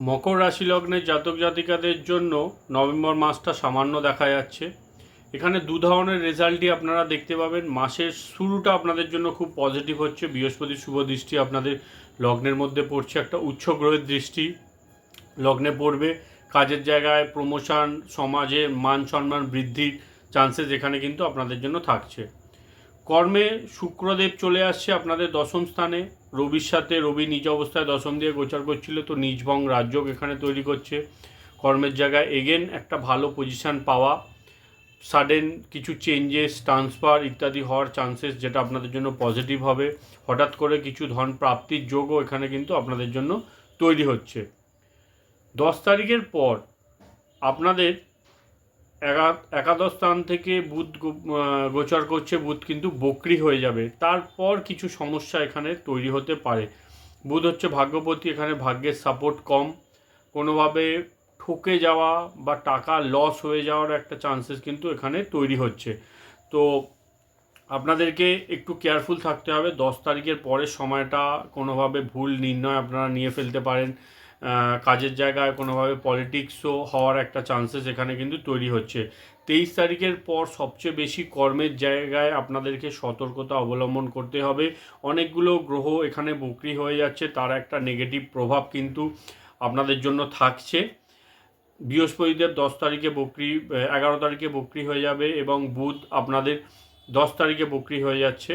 মকর রাশি লগ্নের জাতক জাতিকাদের জন্য নভেম্বর মাসটা সামান্য দেখা যাচ্ছে। এখানে দু ধরনের রেজাল্টই আপনারা দেখতে পাবেন। মাসের শুরুটা আপনাদের জন্য খুব পজিটিভ হচ্ছে। বৃহস্পতি শুভ দৃষ্টি আপনাদের লগ্নের মধ্যে পড়ছে। একটা উচ্চ গ্রহের দৃষ্টি লগ্নে পড়বে। কাজের জায়গায় প্রমোশন সমাজে মান সম্মান বৃদ্ধির চান্সেস এখানে কিন্তু আপনাদের জন্য থাকছে। কর্মে শুক্রদেব চলে আসছে আপনাদের দশম স্থানে। রবির সাথে রবি নিজ অবস্থায় দশম দিয়ে গোচার করছিল, তো নিজভং রাজ্যক এখানে তৈরি করছে। কর্মের জায়গায় এগেন একটা ভালো পজিশন পাওয়া। সাডেন কিছু চেঞ্জেস ট্রান্সফার ইত্যাদি হওয়ার চান্সেস যেটা আপনাদের জন্য পজিটিভ হবে। হঠাৎ করে কিছু ধন প্রাপ্তির যোগও এখানে কিন্তু আপনাদের জন্য তৈরি হচ্ছে। দশ তারিখের পর আপনাদের একাদশ স্থান থেকে বুধ গোচর করছে, বুধ কিন্তু বকরি হয়ে যাবে। তারপর কিছু সমস্যা এখানে তৈরি হতে পারে। বুধ হচ্ছে ভাগ্যপতি, এখানে ভাগ্যের সাপোর্ট কম। কোনোভাবে ঠকে যাওয়া বা টাকা লস হয়ে যাওয়ার একটা চান্সেস কিন্তু এখানে তৈরি হচ্ছে। তো আপনাদেরকে একটু কেয়ারফুল থাকতে হবে। দশ তারিখের পরের সময়টা কোনোভাবে ভুল নির্ণয় আপনারা নিয়ে ফেলতে পারেন। কাজের জায়গায় কোনোভাবে পলিটিক্সও হওয়ার একটা চান্সেস এখানে কিন্তু তৈরি হচ্ছে। তেইশ তারিখের পর সবচেয়ে বেশি কর্মের জায়গায় আপনাদেরকে সতর্কতা অবলম্বন করতে হবে। অনেকগুলো গ্রহ এখানে বকরি হয়ে যাচ্ছে, তার একটা নেগেটিভ প্রভাব কিন্তু আপনাদের জন্য থাকছে। বৃহস্পতিদেব দশ তারিখে বকরি, এগারো তারিখে বকরি হয়ে যাবে এবং বুধ আপনাদের দশ তারিখে বকরি হয়ে যাচ্ছে।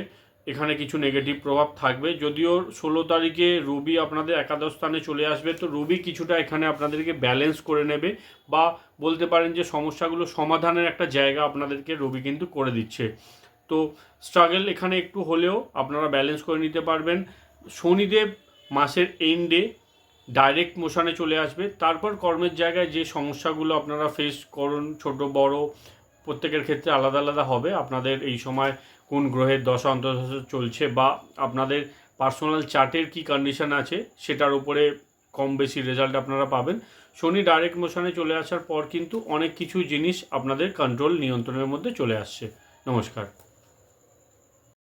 এখানে কিছু নেগেটিভ প্রভাব থাকবে। যদিও ষোলো তারিখে রবি আপনাদের একাদশ স্থানে চলে আসবে, তো রবি কিছুটা এখানে আপনাদেরকে ব্যালেন্স করে নেবে বা বলতে পারেন যে সমস্যাগুলো সমাধানের একটা জায়গা আপনাদেরকে রবি কিন্তু করে দিচ্ছে। তো স্ট্রাগল এখানে একটু হলেও আপনারা ব্যালেন্স করে নিতে পারবেন। শনিদেব মাসের এন্ডে ডাইরেক্ট মোশনে চলে আসবে। তারপর কর্মের জায়গায় যে সমস্যাগুলো আপনারা ফেস করুন, ছোট, বড় প্রত্যেকের ক্ষেত্রে আলাদা আলাদা হবে। আপনাদের এই সময় কোন গ্রহের দশা, অন্তর্দশা চলছে বা আপনাদের পার্সোনাল চার্টের কি কন্ডিশন আছে, সেটার উপরে কম বেশি রেজাল্ট আপনারা পাবেন। শনি ডাইরেক্ট মোশনে চলে আসার পর কিন্তু অনেক কিছু জিনিস আপনাদের কন্ট্রোল নিয়ন্ত্রণের মধ্যে চলে আসছে। নমস্কার।